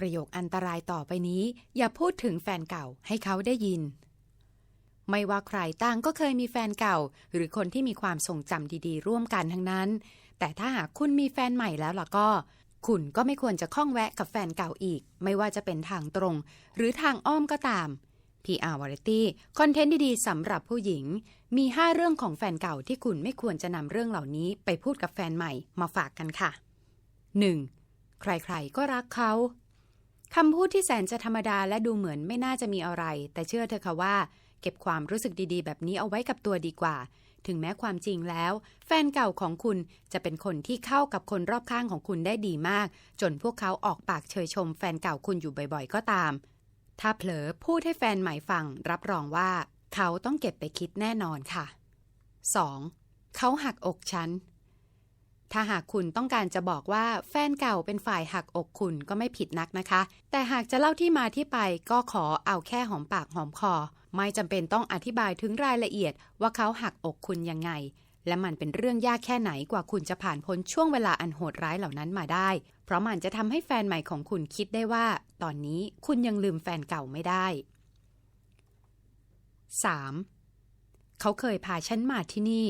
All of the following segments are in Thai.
ประโยคอันตรายต่อไปนี้ อย่าพูดถึงแฟนเก่าให้เขาได้ยิน ไม่ว่าใครต่างก็เคยมีแฟนเก่า หรือคนที่มีความทรงจำดีๆ ร่วมกันทั้งนั้น แต่ถ้าหากคุณมีแฟนใหม่แล้วล่ะก็ คุณก็ไม่ควรจะข้องแวะกับแฟนเก่าอีก ไม่ว่าจะเป็นทางตรง หรือทางอ้อมก็ตาม PR Variety คอนเทนต์ดีๆสำหรับผู้หญิง มี 5 เรื่องของแฟนเก่าที่คุณไม่ควรจะนำเรื่องเหล่านี้ไปพูดกับแฟนใหม่มาฝากกันค่ะ 1. ใครๆ ก็รักเขา คำพูดที่แสนจะธรรมดาและดูเหมือนไม่น่าจะมีอะไร แต่เชื่อเถอค่ะว่า เก็บความรู้สึกดีๆ แบบนี้เอาไว้กับตัวดีกว่า ถึงแม้ความจริงแล้ว แฟนเก่าของคุณจะเป็นคนที่เข้ากับคนรอบข้างของคุณได้ดีมาก จนพวกเขาออกปากเชยชม แฟนเก่าคุณอยู่บ่อยๆ ก็ตาม ถ้าเผลอพูดให้แฟนใหม่ฟัง รับรองว่า เขาต้องเก็บไปคิดแน่นอนค่ะ 2. เขาหักอกฉัน ถ้าหากคุณต้องการจะบอกว่าแฟนเก่าเป็นฝ่ายหักอกคุณก็ไม่ผิดนักนะคะ แต่หากจะเล่าที่มาที่ไปก็ขอเอาแค่หอมปากหอมคอ ไม่จำเป็นต้องอธิบายถึงรายละเอียดว่าเขาหักอกคุณยังไง และมันเป็นเรื่องยากแค่ไหนกว่าคุณจะผ่านพ้นช่วงเวลาอันโหดร้ายเหล่านั้นมาได้ เพราะมันจะทำให้แฟนใหม่ของคุณคิดได้ว่า ตอนนี้คุณยังลืมแฟนเก่าไม่ได้ 3. เขาเคยพาฉันมาที่นี่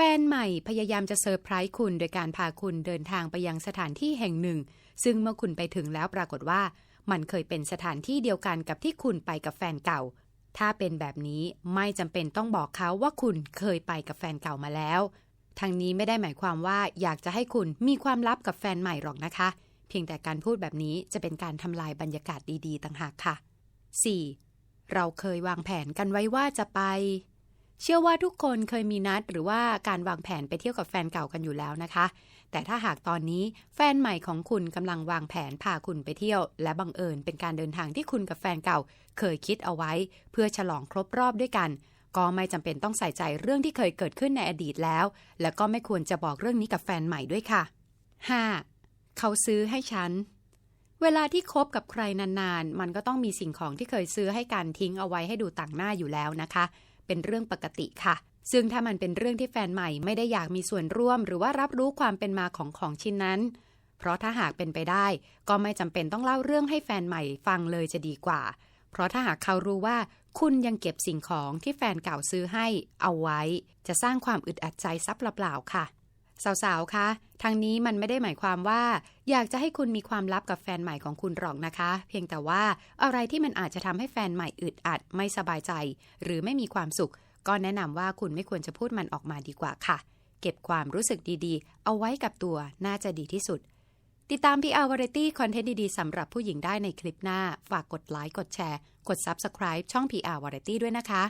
แฟนใหม่พยายามจะเซอร์ไพรส์คุณโดยการพาคุณเดินทางไปยังสถานที่แห่งหนึ่ง ซึ่งเมื่อคุณไปถึงแล้วปรากฏว่า มันเคยเป็นสถานที่เดียวกันกับที่คุณไปกับแฟนเก่า ถ้าเป็นแบบนี้ไม่จำเป็นต้องบอกเขาว่าคุณเคยไปกับแฟนเก่ามาแล้ว ทางนี้ไม่ได้หมายความว่าอยากจะให้คุณมีความลับกับแฟนใหม่หรอกนะคะ เพียงแต่การพูดแบบนี้จะเป็นการทำลายบรรยากาศดี ๆ ต่างหากค่ะ 4. เราเคยวางแผนกันไว้ว่าจะไป เชื่อว่าทุกคนเคยมีนัดหรือว่าการวางแผนไปเที่ยวกับแฟนเก่ากันอยู่แล้วนะคะ แต่ถ้าหากตอนนี้แฟนใหม่ของคุณกำลังวางแผนพาคุณไปเที่ยว และบังเอิญเป็นการเดินทางที่คุณกับแฟนเก่า เคยคิดเอาไว้ เพื่อฉลองครบรอบด้วยกัน ก็ไม่จำเป็นต้องใส่ใจเรื่องที่เคยเกิดขึ้นในอดีตแล้ว และก็ไม่ควรจะบอกเรื่องนี้กับแฟนใหม่ด้วยค่ะ 5. เขาซื้อให้ฉันเวลาที่คบกับใครนานๆ มันก็ต้องมีสิ่งของที่เคยซื้อให้กันทิ้งเอาไว้ให้ดูต่างหน้าอยู่แล้วนะคะ เป็นเรื่องปกติค่ะ ซึ่งถ้ามันเป็นเรื่องที่แฟนใหม่ไม่ได้อยากมีส่วนร่วม หรือว่ารับรู้ความเป็นมาของของชิ้นนั้น เพราะถ้าหากเป็นไปได้ ก็ไม่จำเป็นต้องเล่าเรื่องให้แฟนใหม่ฟังเลยจะดีกว่า เพราะถ้าหากเขารู้ว่าคุณยังเก็บสิ่งของที่แฟนเก่าซื้อให้เอาไว้ จะสร้างความอึดอัดใจซับเปล่าๆค่ะ สาวๆ คะทางนี้มันไม่ได้หมายความว่า อยากจะให้คุณมีความลับกับแฟนใหม่ของคุณหรอกนะคะ เพียงแต่ว่าอะไรที่มันอาจจะทำให้แฟนใหม่อึดอัด ไม่สบายใจ หรือไม่มีความสุข ก็แนะนำว่าคุณไม่ควรจะพูดมันออกมาดีกว่าค่ะ เก็บความรู้สึกดีๆ เอาไว้กับตัวน่าจะดีที่สุด ติดตาม PR Variety คอนเทนต์ดีๆสำหรับผู้หญิงได้ในคลิปหน้า ฝากกดไลค์ กดแชร์ กด Subscribe ช่อง PR Variety ด้วยนะคะ